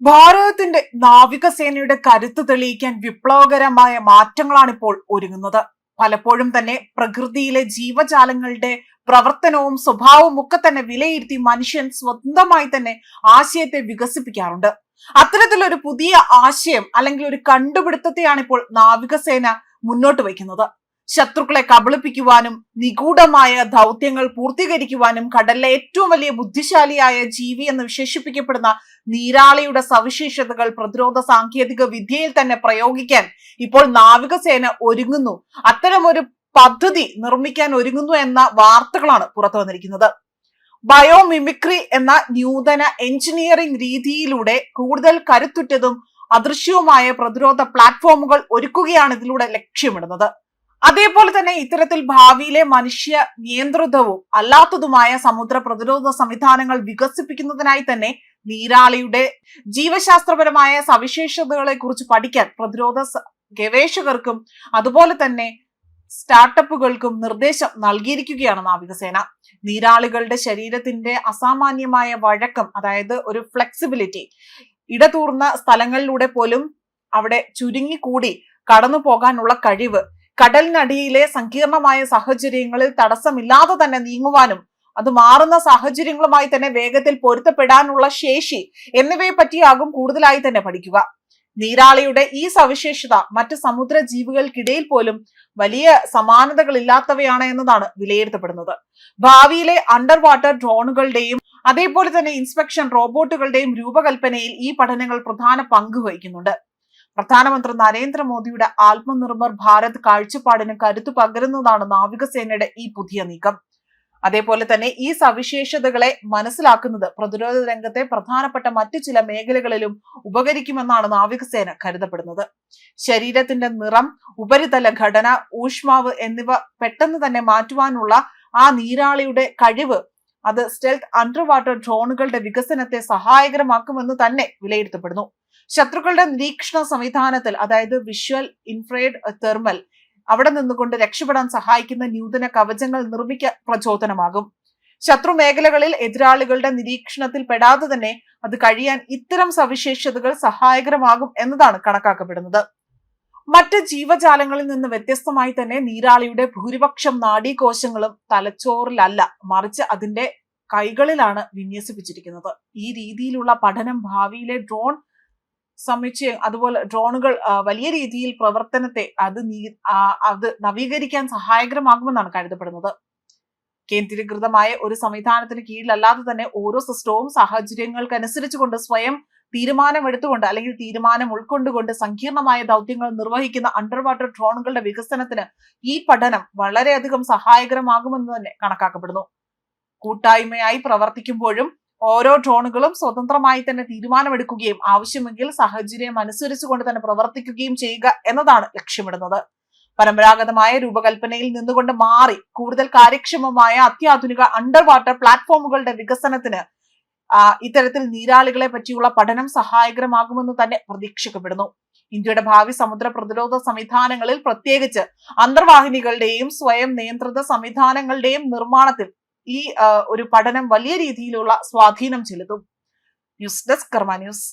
ഭാരതത്തിന്റെ നാവികസേനയുടെ കരുത്ത് തെളിയിക്കാൻ വിപ്ലവകരമായ മാറ്റങ്ങളാണ് ഇപ്പോൾ ഒരുങ്ങുന്നത്. പലപ്പോഴും തന്നെ പ്രകൃതിയിലെ ജീവജാലങ്ങളുടെ പ്രവർത്തനവും സ്വഭാവവും ഒക്കെ തന്നെ വിലയിരുത്തി മനുഷ്യൻ സ്വന്തമായി തന്നെ ആശയത്തെ വികസിപ്പിക്കാറുണ്ട്. അത്തരത്തിലൊരു പുതിയ ആശയം അല്ലെങ്കിൽ ഒരു കണ്ടുപിടുത്തത്തെയാണ് ഇപ്പോൾ നാവികസേന മുന്നോട്ട് വയ്ക്കുന്നത്. ശത്രുക്കളെ കബളിപ്പിക്കുവാനും നിഗൂഢമായ ദൗത്യങ്ങൾ പൂർത്തീകരിക്കുവാനും കടലിലെ ഏറ്റവും വലിയ ബുദ്ധിശാലിയായ ജീവി എന്ന് വിശേഷിപ്പിക്കപ്പെടുന്ന നീരാളിയുടെ സവിശേഷതകൾ പ്രതിരോധ സാങ്കേതിക വിദ്യയിൽ തന്നെ പ്രയോഗിക്കാൻ ഇപ്പോൾ നാവികസേന ഒരുങ്ങുന്നു. അത്തരം ഒരു പദ്ധതി നിർമ്മിക്കാൻ ഒരുങ്ങുന്നു എന്ന വാർത്തകളാണ് പുറത്തു വന്നിരിക്കുന്നത്. ബയോമിമിക്രി എന്ന നൂതന എഞ്ചിനീയറിംഗ് രീതിയിലൂടെ കൂടുതൽ കരുത്തുറ്റതും അദൃശ്യവുമായ പ്രതിരോധ പ്ലാറ്റ്ഫോമുകൾ ഒരുക്കുകയാണ് ഇതിലൂടെ ലക്ഷ്യമിടുന്നത്. അതേപോലെ തന്നെ ഇത്തരത്തിൽ ഭാവിയിലെ മനുഷ്യ നിയന്ത്രിതവും അല്ലാത്തതുമായ സമുദ്ര പ്രതിരോധ സംവിധാനങ്ങൾ വികസിപ്പിക്കുന്നതിനായി തന്നെ നീരാളിയുടെ ജീവശാസ്ത്രപരമായ സവിശേഷതകളെ കുറിച്ച് പഠിക്കാൻ പ്രതിരോധ ഗവേഷകർക്കും അതുപോലെ തന്നെ സ്റ്റാർട്ടപ്പുകൾക്കും നിർദ്ദേശം നൽകിയിരിക്കുകയാണ് നാവികസേന. നീരാളികളുടെ ശരീരത്തിന്റെ അസാമാന്യമായ വഴക്കം അതായത് ഒരു ഫ്ലെക്സിബിലിറ്റി ഇടതൂർന്ന സ്ഥലങ്ങളിലൂടെ പോലും അവിടെ ചുരുങ്ങിക്കൂടി കടന്നു പോകാനുള്ള കഴിവ് കടലിനടിയിലെ സങ്കീർണമായ സാഹചര്യങ്ങളിൽ തടസ്സമില്ലാതെ തന്നെ നീങ്ങുവാനും അത് മാറുന്ന സാഹചര്യങ്ങളുമായി തന്നെ വേഗത്തിൽ പൊരുത്തപ്പെടാനുള്ള ശേഷി എന്നിവയെ പറ്റിയാകും കൂടുതലായി തന്നെ പഠിക്കുക. നീരാളിയുടെ ഈ സവിശേഷത മറ്റ് സമുദ്ര ജീവികൾക്കിടയിൽ പോലും വലിയ സമാനതകൾ ഇല്ലാത്തവയാണ് എന്നതാണ് വിലയിരുത്തപ്പെടുന്നത്. ഭാവിയിലെ അണ്ടർ വാട്ടർ ഡ്രോണുകളുടെയും അതേപോലെ തന്നെ ഇൻസ്പെക്ഷൻ റോബോട്ടുകളുടെയും രൂപകൽപ്പനയിൽ ഈ പഠനങ്ങൾ പ്രധാന പങ്ക് വഹിക്കുന്നുണ്ട്. പ്രധാനമന്ത്രി നരേന്ദ്രമോദിയുടെ ആത്മനിർഭർ ഭാരത് കാഴ്ചപ്പാടിന് കരുത്തു പകരുന്നതാണ് നാവികസേനയുടെ ഈ പുതിയ നീക്കം. അതേപോലെ തന്നെ ഈ സവിശേഷതകളെ മനസ്സിലാക്കുന്നത് പ്രതിരോധ രംഗത്തെ പ്രധാനപ്പെട്ട മറ്റു ചില മേഖലകളിലും ഉപകരിക്കുമെന്നാണ് നാവികസേന കരുതപ്പെടുന്നത്. ശരീരത്തിന്റെ നിറം ഉപരിതല ഘടന ഊഷ്മാവ് എന്നിവ പെട്ടെന്ന് തന്നെ മാറ്റുവാനുള്ള ആ നീരാളിയുടെ കഴിവ് അത് സ്റ്റെൽത്ത് അണ്ടർ വാട്ടർ ഡ്രോണുകളുടെ വികസനത്തെ സഹായകരമാക്കുമെന്ന് തന്നെ വിലയിരുത്തപ്പെടുന്നു. ശത്രുക്കളുടെ നിരീക്ഷണ സംവിധാനത്തിൽ അതായത് വിഷ്വൽ ഇൻഫ്രേഡ് തെർമൽ അവിടെ നിന്നുകൊണ്ട് രക്ഷപ്പെടാൻ സഹായിക്കുന്ന നൂതന കവചങ്ങൾ നിർമ്മിക്കാൻ പ്രചോദനമാകും. ശത്രു മേഖലകളിൽ എതിരാളികളുടെ നിരീക്ഷണത്തിൽ പെടാതെ തന്നെ അത് കഴിയാൻ ഇത്തരം സവിശേഷതകൾ സഹായകരമാകും എന്നതാണ് കണക്കാക്കപ്പെടുന്നത്. മറ്റ് ജീവജാലങ്ങളിൽ നിന്ന് വ്യത്യസ്തമായി തന്നെ നീരാളിയുടെ ഭൂരിപക്ഷം നാഡീകോശങ്ങളും തലച്ചോറിലല്ല മറിച്ച് അതിന്റെ കൈകളിലാണ് വിന്യസിപ്പിച്ചിരിക്കുന്നത്. ഈ രീതിയിലുള്ള പഠനം ഭാവിയിലെ ഡ്രോൺ സമുച്ചയം അതുപോലെ ഡ്രോണുകൾ വലിയ രീതിയിൽ പ്രവർത്തനത്തെ അത് നീ അത് നവീകരിക്കാൻ സഹായകരമാകുമെന്നാണ് കരുതപ്പെടുന്നത്. കേന്ദ്രീകൃതമായ ഒരു സംവിധാനത്തിന് കീഴിലല്ലാതെ തന്നെ ഓരോ സിസ്റ്റവും സാഹചര്യങ്ങൾക്കനുസരിച്ചുകൊണ്ട് സ്വയം തീരുമാനമെടുത്തുകൊണ്ട് അല്ലെങ്കിൽ തീരുമാനം ഉൾക്കൊണ്ടുകൊണ്ട് സങ്കീർണമായ ദൗത്യങ്ങൾ നിർവഹിക്കുന്ന അണ്ടർ വാട്ടർ ഡ്രോണുകളുടെ വികസനത്തിന് ഈ പഠനം വളരെയധികം സഹായകരമാകുമെന്ന് തന്നെ കണക്കാക്കപ്പെടുന്നു. കൂട്ടായ്മയായി പ്രവർത്തിക്കുമ്പോഴും ഓരോ ഡ്രോണുകളും സ്വതന്ത്രമായി തന്നെ തീരുമാനമെടുക്കുകയും ആവശ്യമെങ്കിൽ സാഹചര്യം അനുസരിച്ചുകൊണ്ട് തന്നെ പ്രവർത്തിക്കുകയും ചെയ്യുക എന്നതാണ് ലക്ഷ്യമിടുന്നത്. പരമ്പരാഗതമായ രൂപകൽപ്പനയിൽ നിന്നുകൊണ്ട് മാറി കൂടുതൽ കാര്യക്ഷമമായ അത്യാധുനിക അണ്ടർ വാട്ടർ പ്ലാറ്റ്ഫോമുകളുടെ വികസനത്തിന് ഇത്തരത്തിൽ നീരാളികളെ പറ്റിയുള്ള പഠനം സഹായകരമാകുമെന്ന് തന്നെ പ്രതീക്ഷിക്കപ്പെടുന്നു. ഇന്ത്യയുടെ ഭാവി സമുദ്ര പ്രതിരോധ സംവിധാനങ്ങളിൽ പ്രത്യേകിച്ച് അന്തർവാഹിനികളുടെയും സ്വയം നിയന്ത്രിത സംവിധാനങ്ങളുടെയും നിർമ്മാണത്തിൽ ഈ ഒരു പഠനം വലിയ രീതിയിലുള്ള സ്വാധീനം ചെലുത്തും. News desk Karma news.